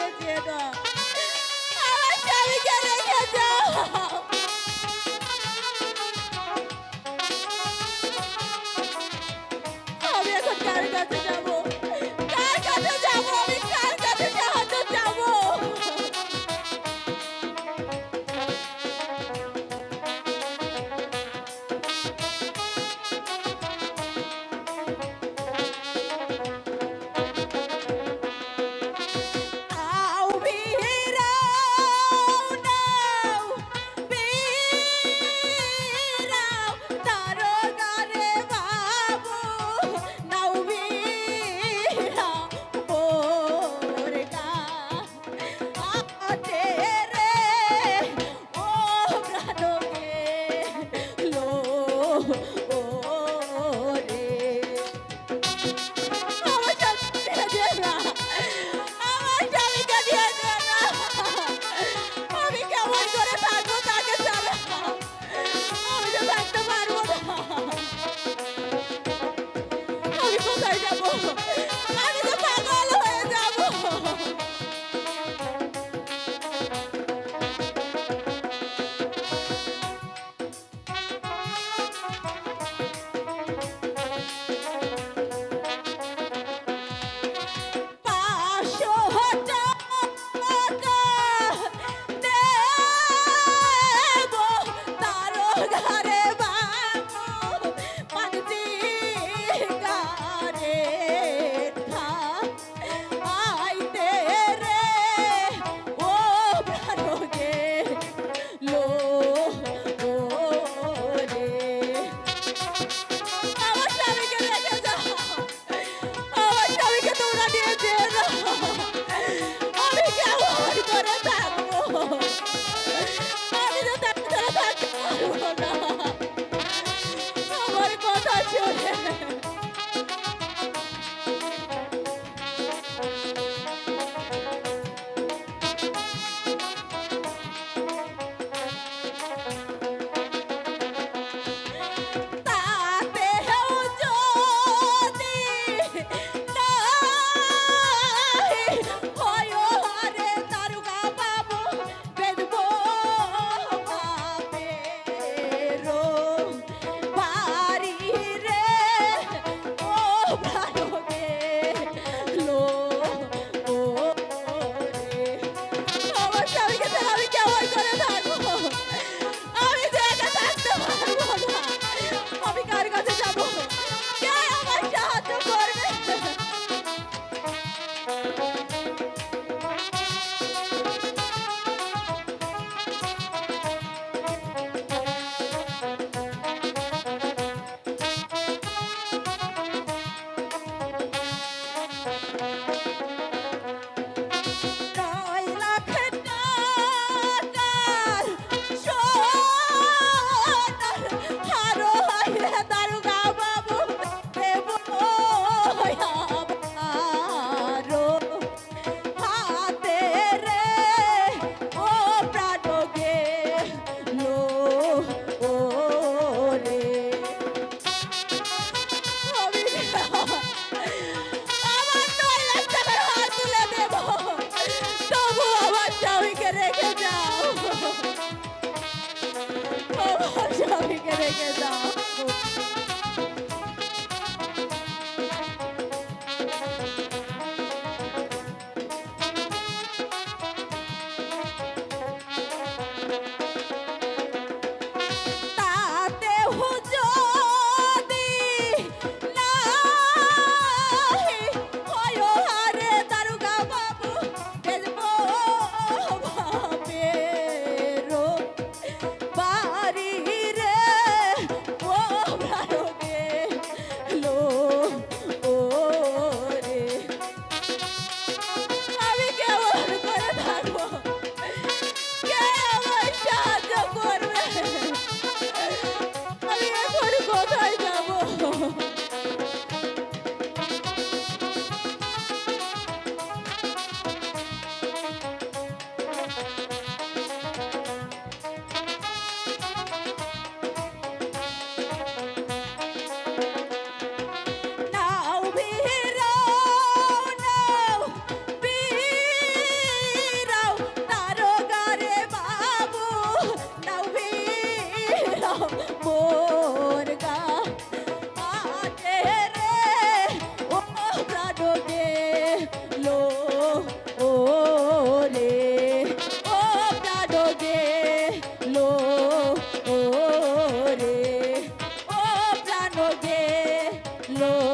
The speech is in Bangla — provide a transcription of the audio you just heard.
ছেড়ে দিয়ে দাও আমার স্বামীকে রেখে যাও আমি এখন কার কাছে যাব Oh.